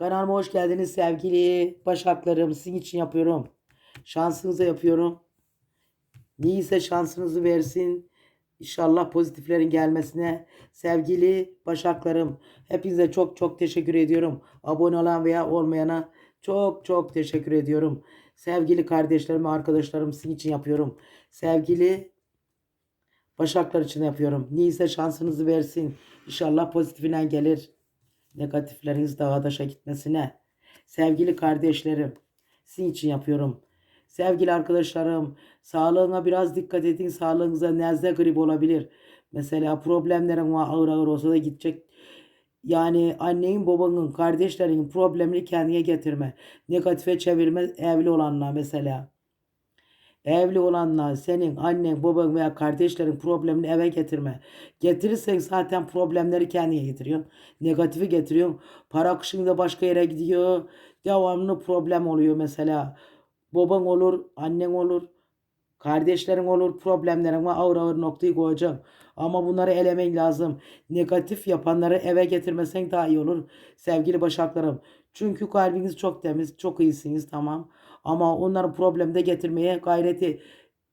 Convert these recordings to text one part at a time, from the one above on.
Kanalıma hoş geldiniz sevgili başaklarım. Sizin için yapıyorum. Şansınıza yapıyorum. Neyse şansınızı versin. İnşallah pozitiflerin gelmesine. Sevgili başaklarım. Hepinize çok çok teşekkür ediyorum. Abone olan veya olmayana çok çok teşekkür ediyorum. Sevgili kardeşlerim arkadaşlarım sizin için yapıyorum. Sevgili Başaklar için yapıyorum. Neyse şansınızı versin. İnşallah pozitifinden gelir. Negatifleriniz dağa taşa gitmesine. Sevgili kardeşlerim. Sizin için yapıyorum. Sevgili arkadaşlarım. Sağlığına biraz dikkat edin. Sağlığınıza nezle grip olabilir. Mesela problemlerin ağır ağır olsa da gidecek. Yani annenin babanın kardeşlerinin problemini kendine getirme. Negatife çevirme evli olanlar mesela. Evli olanlar senin annen, baban veya kardeşlerin problemini eve getirme. Getirirsen zaten problemleri kendine getiriyorsun. Negatifi getiriyorsun. Para akışında başka yere gidiyor. Devamlı problem oluyor mesela. Baban olur, annen olur, kardeşlerin olur, problemlerin var. Ağır ağır noktayı koyacağım. Ama bunları elemen lazım. Negatif yapanları eve getirmesen daha iyi olur. Sevgili başaklarım. Çünkü kalbiniz çok temiz, çok iyisiniz tamam. Ama onların problemi de getirmeye gayreti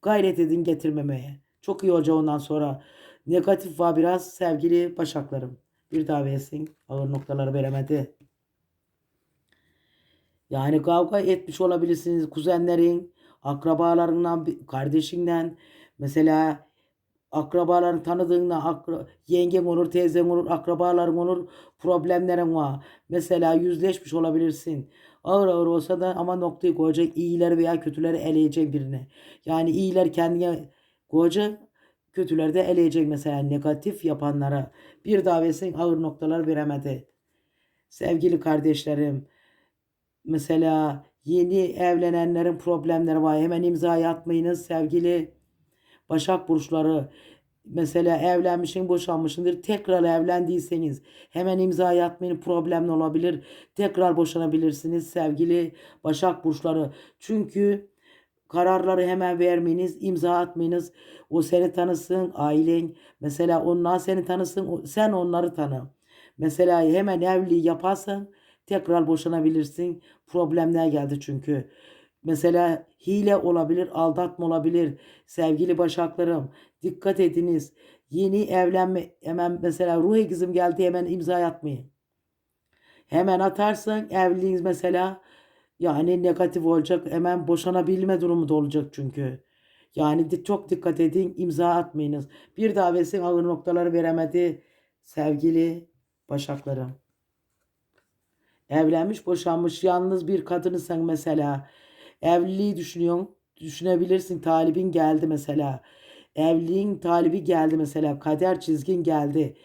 gayret edin getirmemeye. Çok iyi olacak ondan sonra. Negatif var biraz sevgili başaklarım. Bir daha versin. Ağır noktaları veremedi. Yani kavga etmiş olabilirsiniz kuzenlerin, akrabalarından, kardeşinden. Mesela akrabaların tanıdığında akra, yengen olur, teyzen olur, akrabaların olur, problemlerin var. Mesela yüzleşmiş olabilirsin. Ağır ağır olsa da ama noktayı koyacak, iyileri veya kötüleri eleyecek birine. Yani iyiler kendine koyacak, kötüleri de eleyecek mesela negatif yapanlara. Bir davetsin ağır noktalar veremedi. Sevgili kardeşlerim, Mesela yeni evlenenlerin problemleri var. Hemen imza atmayınız sevgili Başak burçları. Mesela evlenmişsin boşanmışsındır. Tekrar evlendiyseniz hemen imza atmayın. Problemli olabilir. Tekrar boşanabilirsiniz sevgili Başak burçları. Çünkü kararları hemen vermeyiniz, imza atmayınız. O seni tanısın, ailen. Mesela onlar seni tanısın, sen onları tanı. Mesela hemen evliliği yaparsan tekrar boşanabilirsin. Problemler geldi çünkü. Mesela hile olabilir, aldatma olabilir. Sevgili başaklarım dikkat ediniz. Yeni evlenme hemen mesela ruh egzim geldi hemen imza atmayın. Hemen atarsan evliliğiniz mesela yani negatif olacak. Hemen boşanabilme durumu da olacak çünkü. Yani çok dikkat edin imza atmayınız. Bir davetin ağır noktaları veremedi sevgili başaklarım. Evlenmiş boşanmış yalnız bir kadınsan mesela evliliği düşünüyorsun düşünebilirsin. Talibin geldi mesela. Evliliğin talibi geldi mesela. Kader çizgin geldi.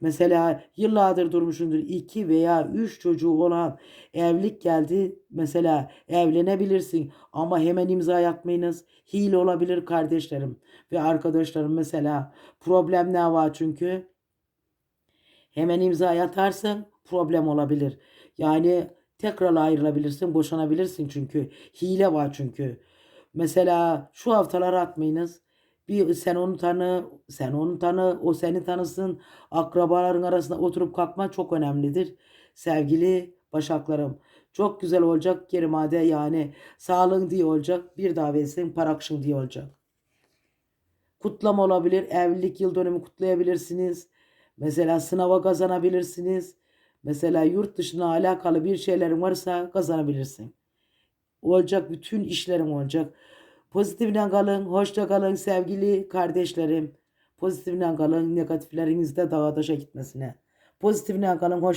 Mesela yıllardır durmuşundur. İki veya üç çocuğu olan evlilik geldi mesela. Evlenebilirsin ama hemen imza atmayınız hile olabilir kardeşlerim ve arkadaşlarım mesela. Problemler var çünkü? Hemen imza atarsın problem olabilir. Yani tekrar ayrılabilirsin, boşanabilirsin çünkü. Hile var çünkü. Mesela şu haftaları atmayınız. Bir sen onu tanı, sen onu tanı, o seni tanısın. Akrabaların arasında oturup kalkma çok önemlidir. Sevgili başaklarım. Çok güzel olacak kerimade yani sağlığın diye olacak. Bir davetsin parakşın diye olacak. Kutlama olabilir. Evlilik yıl dönümü kutlayabilirsiniz. Mesela sınava kazanabilirsiniz. Mesela yurt dışına alakalı bir şeylerin varsa kazanabilirsin. Olacak bütün işlerin olacak. Pozitifle kalın, hoşça kalın sevgili kardeşlerim. Pozitifle kalın, negatiflerinizde dağa taşa gitmesine. Pozitifle kalın, hoş